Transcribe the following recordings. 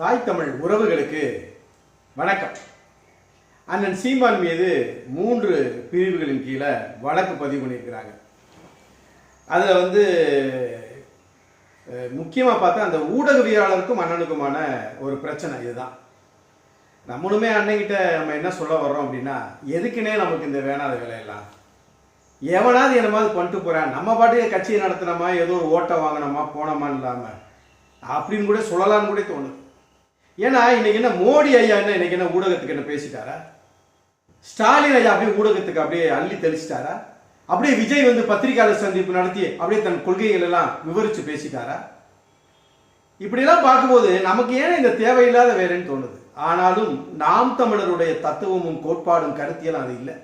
தாய் தமிழ் உறவுகளுக்கு வணக்கம். அண்ணன் சீமான் மீது மூன்று பிரிவுகளின் கீழே வழக்கு பதிவு பண்ணியிருக்கிறாங்க. அதில் வந்து முக்கியமாக பார்த்தா அந்த ஊடகவியலாளருக்கும் அண்ணனுக்குமான ஒரு பிரச்சனை இதுதான். நம்மளுமே அண்ணன்கிட்ட நம்ம என்ன சொல்ல வர்றோம் அப்படின்னா எதுக்குன்னே நமக்கு இந்த வேணாத வேலையெல்லாம். எவனாவது என்னமாவது பண்ணிட்டு போகிறான் நம்ம பாட்டுக்கு கட்சியை நடத்தினோமா ஏதோ ஒரு ஓட்டை வாங்கினோமா போனோமான்னு இல்லாமல் அப்படின்னு கூட சொல்லலாம்னு கூட தோணுது. ஏன்னா இன்னைக்கு என்ன மோடி ஐயா என்ன இன்னைக்கு என்ன ஊடகத்துக்கு என்ன பேசிட்டாரா? ஸ்டாலின் ஐயா அப்படியே ஊடகத்துக்கு அப்படியே அள்ளி தெளிச்சிட்டாரா? அப்படியே விஜய் வந்து பத்திரிகையாளர் சந்திப்பு நடத்தி அப்படியே தன் கொள்கைகள் எல்லாம் விவரிச்சு பேசிட்டாரா? இப்படியெல்லாம் பார்க்கும்போது நமக்கு ஏன் இந்த தேவையில்லாத வேலைன்னு தோணுது? ஆனாலும் நாம் தமிழருடைய தத்துவமும் கோட்பாடும் கருத்தியெல்லாம் அது இல்லை.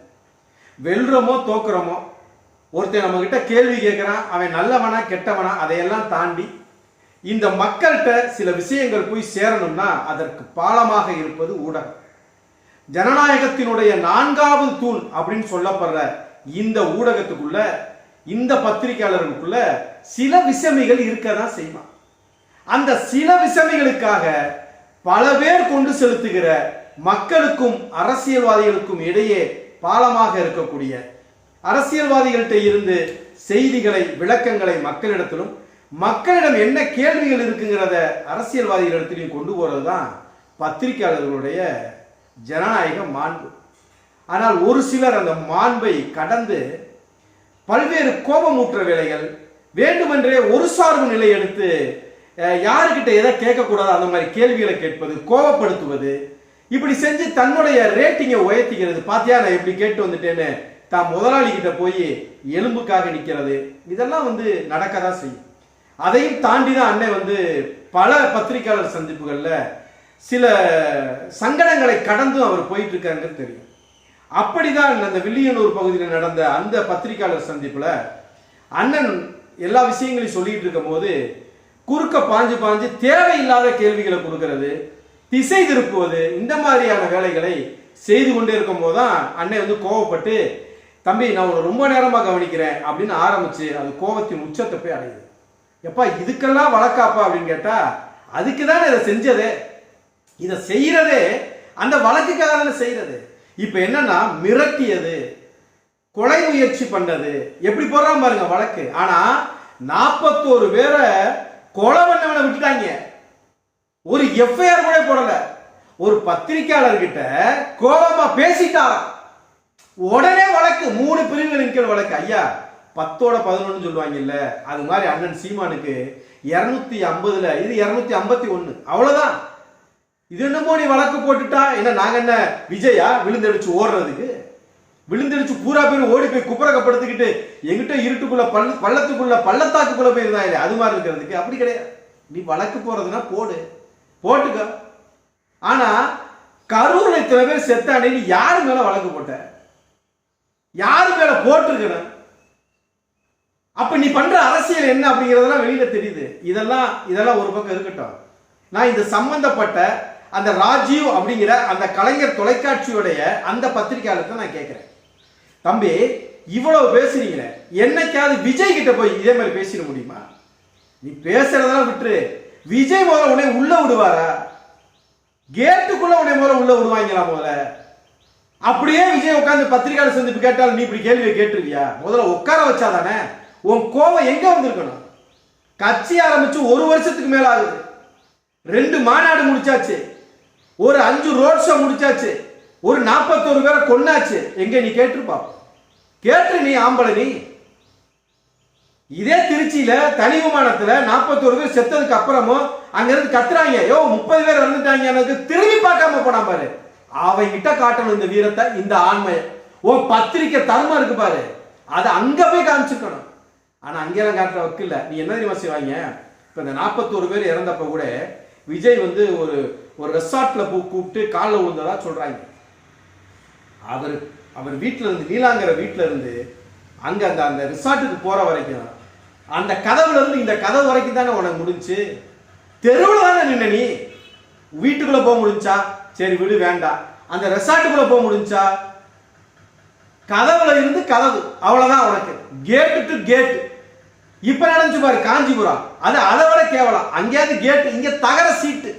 வெல்றோமோ தோக்குறோமோ ஒருத்தன் நம்ம கிட்ட கேள்வி கேட்குறான் அவன் நல்லவனா கெட்டவனா அதையெல்லாம் தாண்டி இந்த மக்கள்கிட்ட சில விஷயங்கள் போய் சேரணும்னா அதற்கு பாலமாக இருப்பது ஊடகம். ஜனநாயகத்தினுடைய நான்காவது தூண் அப்படின்னு சொல்லப்படுற இந்த ஊடகத்துக்குள்ள இந்த பத்திரிகையாளர்களுக்குள்ள சில விஷமிகள் இருக்க தான் செய்வான் அந்த சில விஷமிகளுக்காக பல பேர் கொண்டு செலுத்துகிற மக்களுக்கும் அரசியல்வாதிகளுக்கும் இடையே பாலமாக இருக்கக்கூடிய அரசியல்வாதிகள்கிட்ட இருந்து செய்திகளை விளக்கங்களை மக்களிடத்திலும் மக்களிடம் என்ன கேள்விகள் இருக்குங்கிறத அரசியல்வாதிகளிடத்திலையும் கொண்டு போகிறது தான் பத்திரிகையாளர்களுடைய ஜனநாயக மாண்பு. ஆனால் ஒரு சிலர் அந்த மாண்பை கடந்து பல்வேறு கோபமூற்ற வேலைகள் வேண்டுமென்றே ஒரு சார்பு நிலை எடுத்து யாருக்கிட்ட எதை கேட்கக்கூடாது அந்த மாதிரி கேள்விகளை கேட்பது கோபப்படுத்துவது இப்படி செஞ்சு தன்னுடைய ரேட்டிங்கை உயர்த்திக்கிறது. பாத்தியா நான் எப்படி கேட்டு வந்துட்டேன்னு தான் முதலாளிகிட்ட போய் எலும்புக்காக நிற்கிறது இதெல்லாம் வந்து நடக்க தான் செய்யும். அதையும் தாண்டி தான் அண்ணன் வந்து பல பத்திரிகையாளர் சந்திப்புகளில் சில சங்கடங்களை கடந்தும் அவர் போயிட்டு இருக்காருங்கிறது தெரியும். அப்படிதான் அந்த வில்லியனூர் பகுதியில் நடந்த அந்த பத்திரிகையாளர் சந்திப்பில் அண்ணன் எல்லா விஷயங்களையும் சொல்லிட்டு இருக்கும்போது குறுக்க பாஞ்சு பாஞ்சு தேவையில்லாத கேள்விகளை கொடுக்கறது திசை திருப்புவது இந்த மாதிரியான வேலைகளை செய்து கொண்டே இருக்கும் போது தான் அண்ணன் வந்து கோவப்பட்டு தம்பி நான் உன்னை ரொம்ப நேரமாக கவனிக்கிறேன் அப்படின்னு ஆரம்பிச்சு அது கோபத்தின் உச்சத்தை போய் அடையுது. எப்பா இதுக்கெல்லாம் வழக்காப்பா அப்படின்னு கேட்டா அதுக்கு தானே இதை செஞ்சது? இதை செய்யறதே அந்த வழக்குக்காக தானே செய்யறது? இப்போ என்னன்னா மிரட்டியது கொலை முயற்சி பண்ணது எப்படி போடுறான் பாருங்க வழக்கு. ஆனா நாற்பத்தோரு பேரை கொலை பண்ணவனை விட்டுட்டாங்க. ஒரு எஃப்ஐஆர் கூட போடல. ஒரு பத்திரிக்கையாளர்கிட்ட கோபமா பேசிட்டாராம். உடனே வழக்கு மூணு பிரிவுகளின் கீழ் வழக்கு. ஐயா பத்தோட பதினொன்று சொல்லுவாங்கல்ல அது மாதிரி அண்ணன் சீமானுக்கு இரநூத்தி ஐம்பதுல இது இரநூத்தி ஐம்பத்தி ஒன்று அவ்வளோதான் இது என்னமோ நீ வழக்கு போட்டுட்டா? என்ன நாங்கள் என்ன விஜயா? விழுந்தடிச்சு ஓடுறதுக்கு? விழுந்தடிச்சு பூரா பேர் ஓடி போய் குப்புறக்கப்படுத்திக்கிட்டு எங்கிட்ட இருட்டுக்குள்ள பள்ள பள்ளத்துக்குள்ள பள்ளத்தாக்குக்குள்ள இல்லை அது மாதிரி இருக்கிறதுக்கு அப்படி கிடையாது. நீ வழக்கு போறதுன்னா போடு. போட்டுக்க. ஆனா கரூர்ல இத்தனை பேர் செத்தானே நீ யாரு மேல வழக்கு போட்ட? யாரு மேல போட்டிருக்கணும்? அப்ப நீ பண்ற அரசியல் என்ன அப்படிங்கறதெல்லாம் வெளியில தெரியுது. இதெல்லாம் இதெல்லாம் ஒரு பக்கம் இருக்கட்டும். நான் இது சம்பந்தப்பட்ட அந்த ராஜீவ் அப்படிங்கிற அந்த கலைஞர் தொலைக்காட்சியுடைய அந்த பத்திரிகையாளர்கிட்ட நான் கேட்கிறேன் தம்பி இவ்வளவு பேசுறீங்களே. என்னைக்காவது விஜய் கிட்ட போய் இதே மாதிரி பேசிட முடியுமா? நீ பேசுறதெல்லாம் விட்டுரு. விஜய் முதல்ல உடனே உள்ள விடுவாரா? கேட்டுக்குள்ள உடனே முதல்ல உள்ள விடுவாங்களா முதல்ல? அப்படியே விஜய் உட்காந்து பத்திரிகையாளர் சந்திப்பு கேட்டாலும் நீ இப்படி கேள்வியை கேட்டிருக்கியா முதல்ல உட்கார வச்சாதானே? உன் கோவம் எங்க வந்திருக்கணும்? கட்சி ஆரம்பிச்சு ஒரு வருஷத்துக்கு மேல ஆகுது. ரெண்டு மாநாடு முடிச்சாச்சு. ஒரு அஞ்சு ரோட் ஷோ முடிச்சாச்சு. ஒரு நாற்பத்தோரு பேரை கொன்னாச்சு. எங்க நீ கேட்டிருப்பா? கேட்டு நீ ஆம்பளை நீ. இதே திருச்சியில தனி விமானத்துல நாற்பத்தோரு பேர் செத்ததுக்கு அப்புறமும் அங்கிருந்து கத்துறாங்க. யோ முப்பது பேர் வந்துட்டாங்க எனக்கு. திரும்பி பார்க்காம போனா பாரு. அவங்கிட்ட காட்டணும் இந்த வீரத்தை இந்த ஆண்மையை. ஓ பத்திரிக்கை தர்மம் இருக்கு பாரு. அதை அங்க போய் காமிச்சுக்கணும். ஆனா அங்கேயெல்லாம் காட்டுற வக்கில்ல நீ என்ன தெரியுமா செய்வாங்க? இப்ப இந்த நாற்பத்தோரு பேர் இறந்தப்ப கூட விஜய் வந்து ஒரு ஒரு ரெசார்ட்ல போ கூப்பிட்டு காலில் விழுந்ததா சொல்றாங்க. அவர் அவர் வீட்டில் இருந்து நீலாங்கிற வீட்டில் இருந்து அங்க அந்த அந்த ரிசார்ட்டுக்கு போற வரைக்கும் அந்த கதவுல இருந்து இந்த கதவு வரைக்கும் தானே உனக்கு முடிஞ்சு? தெருவில் தானே நின்ன நீ? வீட்டுக்குள்ள போக முடிஞ்சா? சரி விடு வேண்டாம். அந்த ரெசார்ட்டுக்குள்ள போக முடிஞ்சா? கதவுல இருந்து கதவு. அவ்வளவுதான் உனக்கு. கேட்டு டு கேட்டு இப்ப நடந்துச்சு பாரு காஞ்சிபுரம். அது அதை விட கேவலம். அங்கேயாவது கேட்டு இங்க தகர சீட்டு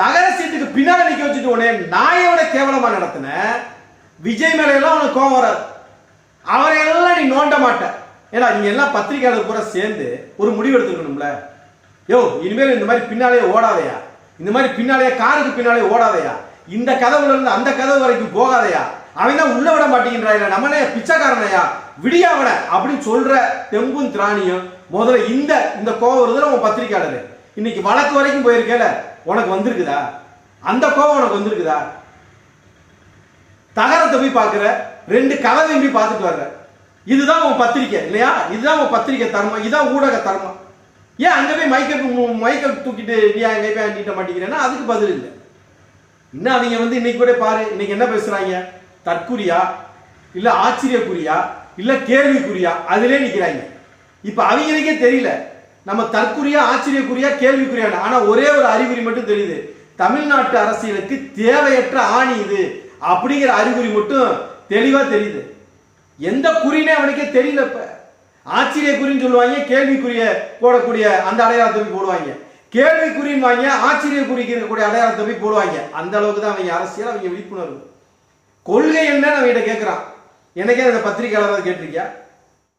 தகர சீட்டுக்கு பின்னால் இன்னைக்கு வச்சுட்டு உடனே நாயை விட கேவலமா நடத்தின விஜய் மேலையெல்லாம் எல்லாம் உனக்கு கோவம் வராது. அவரை எல்லாம் நீ நோண்ட மாட்ட. ஏன்னா நீங்க எல்லாம் பத்திரிகையாளர் பூரா சேர்ந்து ஒரு முடிவு எடுத்துக்கணும்ல. யோ இனிமேல் இந்த மாதிரி பின்னாலேயே ஓடாதையா? இந்த மாதிரி பின்னாலேயே காருக்கு பின்னாலே ஓடாதையா? இந்த கதவுல இருந்து அந்த கதவு வரைக்கும் போகாதையா? அவன் தான் உள்ள விட மாட்டேங்கிறாயா நம்மளே பிச்சைக்காரனையா? விடியாவன அப்படின்னு சொல்ற தெம்பும் திராணியும் முதல்ல இந்த இந்த கோவம் வருதுல உன் பத்திரிக்கையாளர். இன்னைக்கு வழக்கு வரைக்கும் போயிருக்கேல உனக்கு வந்திருக்குதா? அந்த கோவம் உனக்கு வந்திருக்குதா? தகரத்தை போய் பார்க்குற ரெண்டு கதவையும் போய் பார்த்துட்டு வர்ற. இதுதான் உன் பத்திரிக்கை இல்லையா? இதுதான் உன் பத்திரிக்கை தர்மம் இதுதான் ஊடக தர்மம். ஏன் அங்கே போய் மைக்க மைக்க தூக்கிட்டு நீ அங்கே போய் அண்டிட்ட மாட்டேங்கிறேன்னா அதுக்கு பதில் இல்லை. இன்னும் அவங்க வந்து இன்னைக்கு கூட பாரு இன்னைக்கு என்ன பேசுறாங்க? தற்குறியா இல்ல ஆச்சரியக்குறியா இல்ல கேள்விக்குறியா அதிலே நிக்கிறாங்க. இப்ப அவங்களுக்கே தெரியல. நம்ம தற்குறியா ஆச்சரியக்குறியா கேள்விக்குறியா ஆனா ஒரே ஒரு அறிகுறி மட்டும் தெரியுது. தமிழ்நாட்டு அரசியலுக்கு தேவையற்ற ஆணி இது அப்படிங்கிற அறிகுறி மட்டும் தெளிவா தெரியுது. எந்த குறினே அவனுக்கே தெரியல இப்ப. ஆச்சரியக்குறின்னு சொல்லுவாங்க கேள்விக்குரிய போடக்கூடிய அந்த அடையாளத்தை போய் போடுவாங்க. கேள்விக்குறின்னு வாங்க ஆச்சரியக்குறிக்கு இருக்கக்கூடிய அடையாளத்தை போய் போடுவாங்க. அந்த அளவுக்கு தான் அவங்க அரசியல் அவங்க விழிப்புணர்வு. கொள்கை என்னன்னு அவன்கிட்ட கேட்கிறான் எனக்கே அந்த பத்திரிகையாளராக கேட்டிருக்கியா?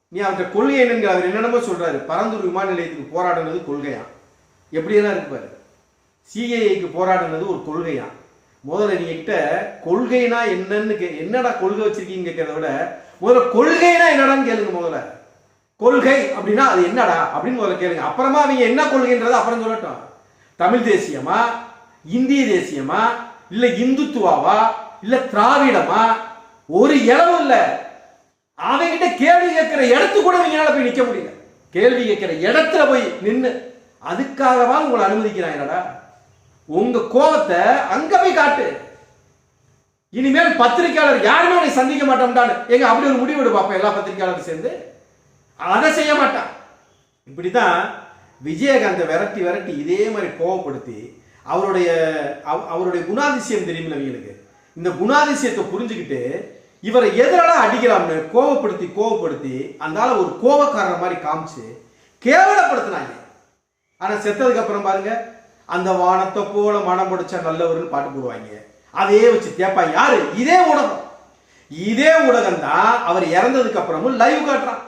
நீ அவர்கிட்ட கொள்கை என்னங்கிற அவர் என்னென்னமோ சொல்றாரு. பரந்தூர் விமான நிலையத்துக்கு போராடினது கொள்கையா? எப்படியெல்லாம் இருப்பார் பாரு? போராடுனது ஒரு கொள்கையா? முதல்ல நீ கிட்ட கொள்கைனா என்னன்னு கே என்னடா கொள்கை வச்சிருக்கீங்க கேட்கறத விட முதல்ல கொள்கைனா என்னடான்னு கேளுங்க முதல்ல. கொள்கை அப்படின்னா அது என்னடா அப்படின்னு முதல்ல கேளுங்க. அப்புறமா அவங்க என்ன கொள்கைன்றதை அப்புறம் சொல்லட்டும். தமிழ் தேசியமா? இந்திய தேசியமா? இல்லை இந்துத்துவாவா? இல்ல திராவிடமா? ஒரு இடம் இல்ல. அவங்கிட்ட கேள்வி கேட்கிற இடத்து கூட இவங்களால போய் நிக்க முடியல. கேள்வி கேட்கிற இடத்துல போய் நின்று அதுக்காகவா உங்களை அனுமதிக்கிறாங்கடா உங்க கோபத்தை அங்க போய் காட்டு. இனிமேல் பத்திரிக்கையாளர் யாருமே உன்னை சந்திக்க மாட்டோம்டான்னு. எங்க அப்படி ஒரு முடிவு பார்ப்போம் எல்லா பத்திரிக்கையாளரும் சேர்ந்து. அதை செய்ய மாட்டான். இப்படிதான் விஜயகாந்தை விரட்டி விரட்டி இதே மாதிரி கோவப்படுத்தி அவருடைய அவ- அவருடைய குணாதிசயம் தெரியுமில்ல அவங்களுக்கு இந்த குணாதிசயத்தை புரிஞ்சுக்கிட்டு இவரை எதிரெல்லாம் அடிக்கலாம்னு கோவப்படுத்தி கோவப்படுத்தி அந்த ஒரு கோவக்காரர் மாதிரி காமிச்சு கேவலப்படுத்தினாங்க. ஆனா செத்ததுக்கு அப்புறம் பாருங்க அந்த வானத்தை போல மனம் முடிச்ச நல்லவர்னு பாட்டு போடுவாங்க. அதையே வச்சு தேப்பாங்க யாரு? இதே ஊடகம். இதே ஊடகம் தான் அவர் இறந்ததுக்கு அப்புறமும் லைவ் காட்டுறான்.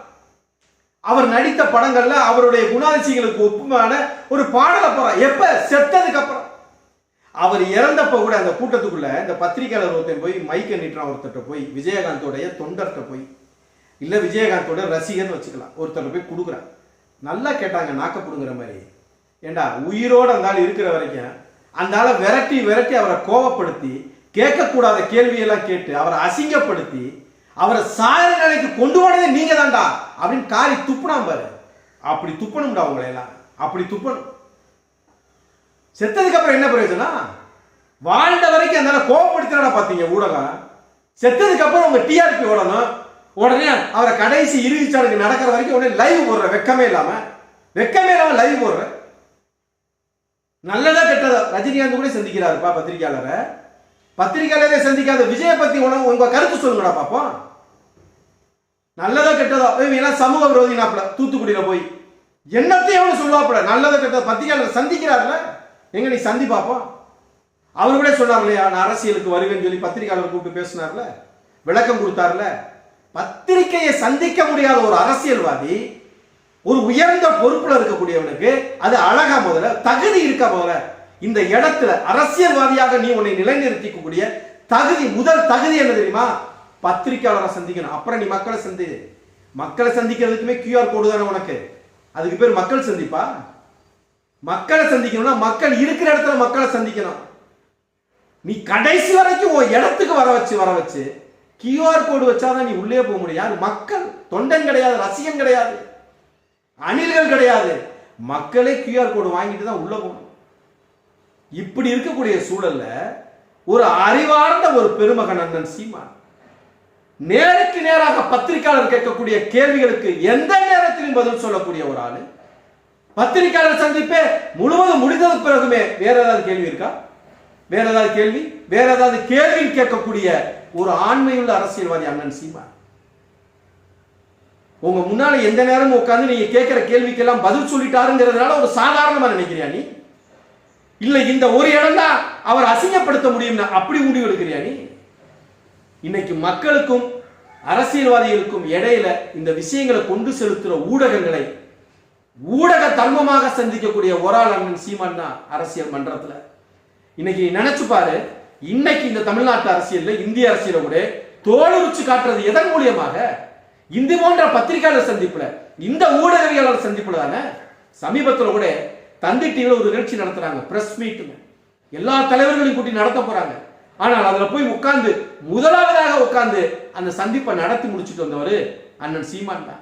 அவர் நடித்த படங்கள்ல அவருடைய குணாதிசயங்களுக்கு ஒப்புமான ஒரு பாடலை போறான் எப்ப? செத்ததுக்கு அப்புறம். அவர் இறந்தப்ப கூட அந்த கூட்டத்துக்குள்ள இந்த பத்திரிகையாளர் ஒருத்தன் போய் மைக்க நீட்டுறான் ஒருத்தர்கிட்ட போய் விஜயகாந்தோடைய தொண்டர்கிட்ட போய் இல்ல விஜயகாந்தோட ரசிகர்னு வச்சுக்கலாம். ஒருத்தர் போய் கொடுக்குறான். நல்லா கேட்டாங்க நாக்கப்படுங்கிற மாதிரி. ஏண்டா உயிரோட அந்த ஆள் இருக்கிற வரைக்கும் அந்த ஆளை விரட்டி விரட்டி அவரை கோவப்படுத்தி கேட்கக்கூடாத கேள்வியெல்லாம் கேட்டு அவரை அசிங்கப்படுத்தி அவரை சாய நிலைக்கு கொண்டு போனதே நீங்க தான்டா அப்படின்னு காரி துப்புனான் பாரு. அப்படி துப்பணும்டா உங்களையெல்லாம். அப்படி துப்பணும். செத்ததுக்கு அப்புறம் என்ன பிரயோஜனம்? வாழ்ந்த வரைக்கும் அந்த கோபப்படுத்தினா பார்த்தீங்க ஊடகம். செத்ததுக்கு அப்புறம் உங்க டிஆர்பி ஓடணும். உடனே அவரை கடைசி இறுதி சடங்கு நடக்கிற வரைக்கும் உடனே லைவ் போடுற வெக்கமே இல்லாம. வெக்கமே இல்லாம லைவ் போடுற நல்லதா கெட்டதா? ரஜினிகாந்த் கூட சந்திக்கிறாருப்பா பத்திரிகையாளரை. பத்திரிகையாளரே சந்திக்காத விஜய பத்தி உன- உங்க கருத்து சொல்லுங்கடா பாப்போம். நல்லதா கெட்டதா? இவங்க இவன் சமூக விரோதினாப்புல தூத்துக்குடியில போய். என்னத்தையும் அவனு சொல்லுவாப்புல நல்லதா கெட்டதா? பத்திரிகையாளர் சந்திக்கிறாருல. எங்க நீ சந்தி பார்ப்போம் அவர் கூட சொன்னார் இல்லையா நான் அரசியலுக்கு வருவேன்னு சொல்லி பத்திரிகையாளர் கூப்பிட்டு பேசினார்ல விளக்கம் கொடுத்தார்ல. பத்திரிகையை சந்திக்க முடியாத ஒரு அரசியல்வாதி ஒரு உயர்ந்த பொறுப்புல இருக்கக்கூடியவனுக்கு அது அழகா முதல்ல தகுதி இருக்கா முதல்ல? இந்த இடத்துல அரசியல்வாதியாக நீ உன்னை நிலைநிறுத்திக்கக்கூடிய தகுதி முதல் தகுதி என்ன தெரியுமா? பத்திரிக்கையாளரை சந்திக்கணும். அப்புறம் நீ மக்களை சந்தி. மக்களை சந்திக்கிறதுக்குமே கியூஆர் கோடு தானே உனக்கு. அதுக்கு பேர் மக்கள் சந்திப்பா? மக்களை சந்திக்கணும்னா மக்கள் இருக்கிற இடத்துல மக்களை சந்திக்கணும். நீ கடைசி வரைக்கும் உன் இடத்துக்கு வர வச்சு வர வச்சு கியூஆர் கோடு வச்சாதான் நீ உள்ளே போக முடியும். யார்? மக்கள். தொண்டன் கிடையாது ரசிகன் கிடையாது அணில்கள் கிடையாது. மக்களே கியூஆர் கோடு வாங்கிட்டு தான் உள்ள போகணும். இப்படி இருக்கக்கூடிய சூழல்ல ஒரு அறிவார்ந்த ஒரு பெருமகன் அண்ணன் சீமான் நேருக்கு நேராக பத்திரிகையாளர் கேட்கக்கூடிய கேள்விகளுக்கு எந்த நேரத்திலும் பதில் சொல்லக்கூடிய ஒரு ஆளு பத்திரிகையாளர் சந்திப்பே முழுவதும் முடிந்தது பிறகுமே வேற ஏதாவது கேள்வி இருக்கா? வேற ஏதாவது கேள்வி? வேற ஏதாவது கேள்வி கேட்கக்கூடிய ஒரு ஆண்மையுள்ள அரசியல்வாதி அண்ணன் சீமா உங்க முன்னால எந்த நேரமும் உட்காந்து நீங்க கேட்கிற கேள்விக்கெல்லாம் பதில் சொல்லிட்டாருங்கிறதுனால ஒரு சாதாரணமா நினைக்கிறியா நீ? இல்ல இந்த ஒரு இடம் தான் அவர் அசிங்கப்படுத்த முடியும்னா அப்படி முடிவு எடுக்கிறியா நீ? இன்னைக்கு மக்களுக்கும் அரசியல்வாதிகளுக்கும் இடையில இந்த விஷயங்களை கொண்டு செலுத்துற ஊடகங்களை ஊடக தர்மமாக சந்திக்கக்கூடிய ஒரு ஆள் அண்ணன் சீமான் தான் அரசியல் மன்றத்துல. இன்னைக்கு நினைச்சு பாரு இன்னைக்கு இந்த தமிழ்நாட்டு அரசியல்ல இந்திய அரசியல கூட தோலுரிச்சு காட்டுறது எதன் மூலியமாக? இந்து போன்ற பத்திரிகையாளர் சந்திப்புல இந்த ஊடகவியலாளர் சந்திப்புல தானே? சமீபத்துல கூட தந்தி டிவியில் ஒரு நிகழ்ச்சி நடத்துறாங்க பிரஸ் மீட் எல்லா தலைவர்களையும் கூட்டி நடத்த போறாங்க. ஆனால் அதுல போய் உட்கார்ந்து முதலாவதாக உட்கார்ந்து அந்த சந்திப்பை நடத்தி முடிச்சுட்டு வந்தவர் அண்ணன் சீமான் தான்.